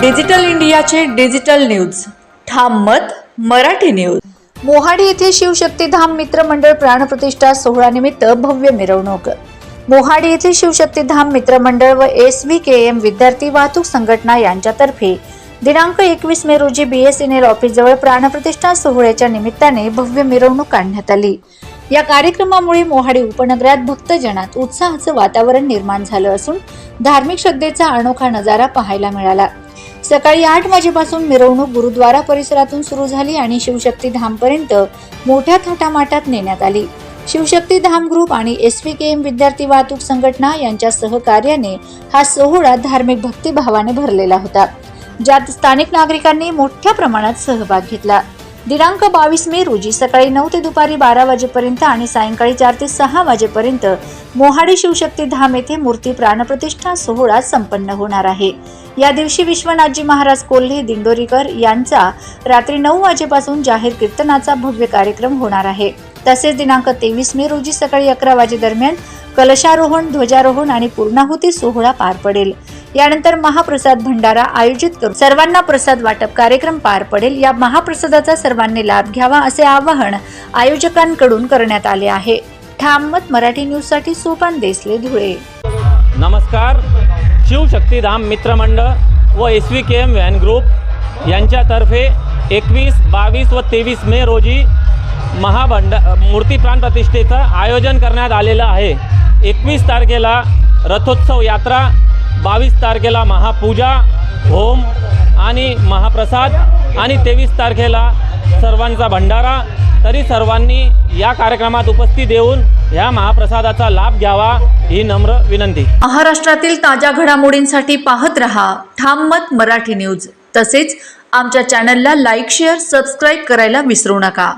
Digital इंडियाचे digital news. ठाम मत मराठी न्यूज. मोहाडी येथे शिवशक्तीधाम मित्रमंडळ प्राणप्रतिष्ठा सोहळ्यानिमित्त भव्य मिरवणूक. मोहाडी येथे शिवशक्तीधाम मित्रमंडळ व एस व्ही के एम विद्यार्थी वाहतूक संघटना यांच्यातर्फे दिनांक एकवीस मे रोजी बीएसएनएल ऑफिसजवळ प्राणप्रतिष्ठा सोहळ्याच्या निमित्ताने भव्य मिरवणूक काढण्यात आली. या कार्यक्रमामुळे मोहाडी उपनगरात भक्तजनात उत्साहाचं वातावरण निर्माण झालं असून धार्मिक श्रद्धेचा अनोखा नजारा पाहायला मिळाला. सकाळी आठ वाजेपासून मिरवणूक गुरुद्वारा परिसरातून सुरू झाली आणि शिवशक्ती धामपर्यंत मोठ्या थाटामाटात नेण्यात आली. शिवशक्ती धाम ग्रुप आणि एस व्ही के एम विद्यार्थी वाहतूक संघटना यांच्या सहकार्याने हा सोहळा धार्मिक भक्तिभावाने भरलेला होता. ज्यात स्थानिक नागरिकांनी मोठ्या प्रमाणात सहभाग घेतला. दिनांक बावीस मे रोजी सकाळी नऊ ते दुपारी बारा वाजेपर्यंत आणि सायंकाळी चार ते सहा वाजेपर्यंत मोहाडी शिवशक्ती धाम येथे मूर्ती प्राणप्रतिष्ठा सोहळा संपन्न होणार आहे. या दिवशी विश्वनाथजी महाराज कोल्हे दिंडोरीकर यांचा रात्री नऊ वाजेपासून जाहीर कीर्तनाचा भव्य कार्यक्रम होणार आहे. तसेच दिनांक तेवीस मे रोजी सकाळी अकरा वाजेदरम्यान कलशारोहण ध्वजारोहण आणि पूर्णाहुती सोहळा पार पडेल. यानंतर महाप्रसाद भंडारा आयोजित करून सर्वांना प्रसाद वाटप कार्यक्रम पार पडेल. या महाप्रसादाचा सर्वांनी लाभ घ्यावा असे आवाहन आयोजकांकडून करण्यात आले आहे. ठाममत मराठी न्यूजसाठी सोपान देसले धुळे. नमस्कार. शिवशक्तीधाम मित्रमंडळ व S V K M van group यांच्यातर्फे एकवीस बावीस व तेवीस मे रोजी महाभंड मूर्ती प्राण प्रतिष्ठेचं आयोजन करण्यात आलेलं आहे. एकवीस तारखेला रथोत्सव यात्रा बावीस तारखेला महापूजा होम आणि महाप्रसाद आणि तेवीस तारखेला सर्वांचा भंडारा. तरी सर्वांनी या कार्यक्रमात उपस्थित येऊन या महाप्रसादाचा लाभ घ्यावा ही नम्र विनंती. महाराष्ट्रातील ताज्या घडामोडींसाठी पाहत रहा ठाम मत मराठी न्यूज. तसेच आमच्या चॅनलला लाईक शेअर सबस्क्राईब करायला विसरू नका.